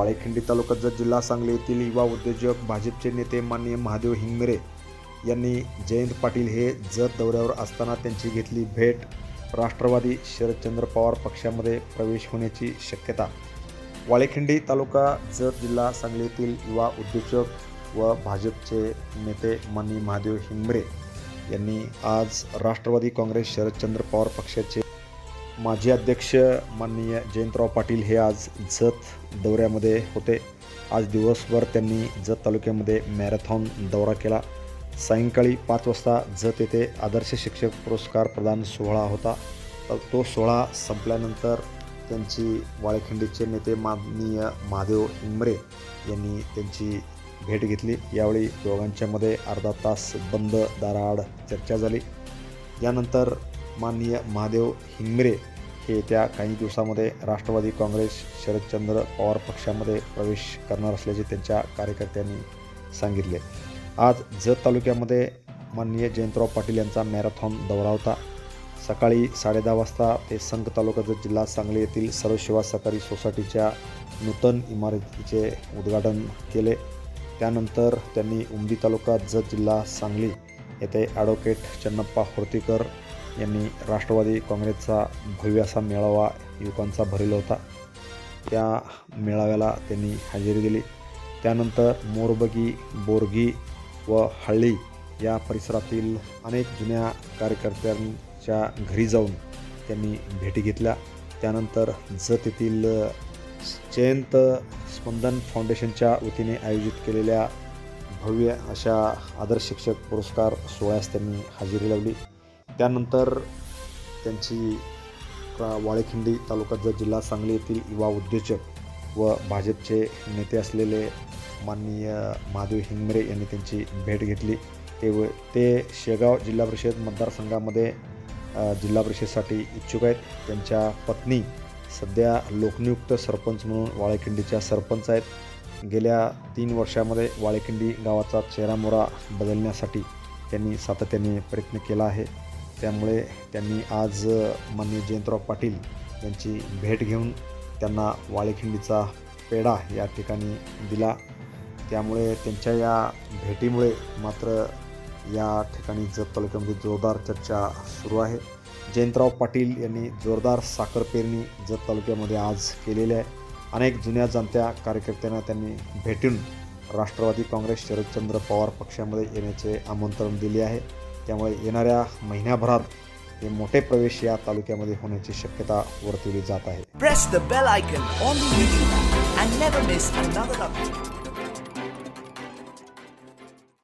वाळेखिंडी तालुका जत जिल्हा सांगली येथील युवा उद्योजक भाजपचे नेते माननीय महादेव हिंगमिरे यांनी जयंत पाटील हे जत दौऱ्यावर असताना त्यांची घेतली भेट. राष्ट्रवादी शरदचंद्र पवार पक्षामध्ये प्रवेश होण्याची शक्यता. वाळेखिंडी तालुका जत जिल्हा सांगली येथील युवा उद्योजक व भाजपचे नेते माननीय महादेव हिंगमिरे यांनी आज राष्ट्रवादी काँग्रेस शरदचंद्र पवार पक्षाचे माजी अध्यक्ष माननीय जयंतराव पाटील हे आज जत दौऱ्यामध्ये होते. आज दिवसभर त्यांनी जत तालुक्यामध्ये मॅरेथॉन दौरा केला. सायंकाळी पाच वाजता जत येथे आदर्श शिक्षक पुरस्कार प्रदान सोहळा होता. तर तो सोहळा संपल्यानंतर त्यांची वाळेखंडीचे नेते माननीय महादेव इंगमरे यांनी त्यांची भेट घेतली. यावेळी दोघांच्यामध्ये अर्धा तास बंद दाराआड चर्चा झाली. यानंतर माननीय महादेव हिंगरे हे येत्या काही दिवसामध्ये राष्ट्रवादी काँग्रेस शरदचंद्र पवार पक्षामध्ये प्रवेश करणार असल्याचे त्यांच्या कार्यकर्त्यांनी सांगितले. आज जत तालुक्यामध्ये माननीय जयंतराव पाटील यांचा मॅरेथॉन दौरा होता सकाळी साडेदहा वाजता ते संघ तालुका जत जिल्हा सांगली येथील सर्व सेवा सहकारी सोसायटीच्या नूतन इमारतीचे उद्घाटन केले. त्यानंतर त्यांनी उमदी तालुका जत जिल्हा सांगली येथे ॲडव्होकेट चन्नप्पा होर्तीकर यांनी राष्ट्रवादी काँग्रेसचा भव्य असा मेळावा युवकांचा भरलेला होता. त्या मेळाव्याला त्यांनी हजेरी दिली. त्यानंतर मोरबगी बोरगी व हळ्ळी या परिसरातील अनेक जुन्या कार्यकर्त्यांच्या घरी जाऊन त्यांनी भेटी घेतल्या. त्यानंतर जत येथील जयंत स्पंदन फाउंडेशनच्या वतीने आयोजित केलेल्या भव्य अशा आदर्श शिक्षक पुरस्कार सोहळ्यास त्यांनी हजेरी लावली. त्यानंतर त्यांची वाळेखिंडी तालुका जर जिल्हा सांगली येथील युवा उद्योजक व भाजपचे नेते असलेले माननीय महादेव हिंगमरे यांनी त्यांची भेट घेतली. ते व ते शेगाव जिल्हा परिषद मतदारसंघामध्ये जिल्हा परिषदसाठी इच्छुक आहेत. त्यांच्या पत्नी सध्या लोकनियुक्त सरपंच म्हणून वाळेखिंडीच्या सरपंच आहेत. गेल्या तीन वर्षामध्ये वाळेखिंडी गावाचा चेहरामोरा बदलण्यासाठी त्यांनी सातत्याने प्रयत्न केला आहे. त्यामुळे त्यांनी आज मान्य माननीय जयंतराव पाटील यांची भेट घेऊन त्यांना वाळेखिंडीचा पेढा या ठिकाणी दिला. त्यामुळे त्यांच्या या भेटीमुळे मात्र या ठिकाणी जत तालुक्यामध्ये जोरदार चर्चा सुरू आहे. जयंतराव पाटील यांनी जोरदार साखर पेरणी जत तालुक्यामध्ये आज केलेली आहे. अनेक जुन्या जाणत्या कार्यकर्त्यांना त्यांनी भेटून राष्ट्रवादी काँग्रेस शरदचंद्र पवार पक्षामध्ये येण्याचे आमंत्रण दिले आहे. त्यामुळे येणाऱ्या महिन्याभरात हे मोठे प्रवेश या तालुक्यामध्ये होण्याची शक्यता वर्तवली जात आहे.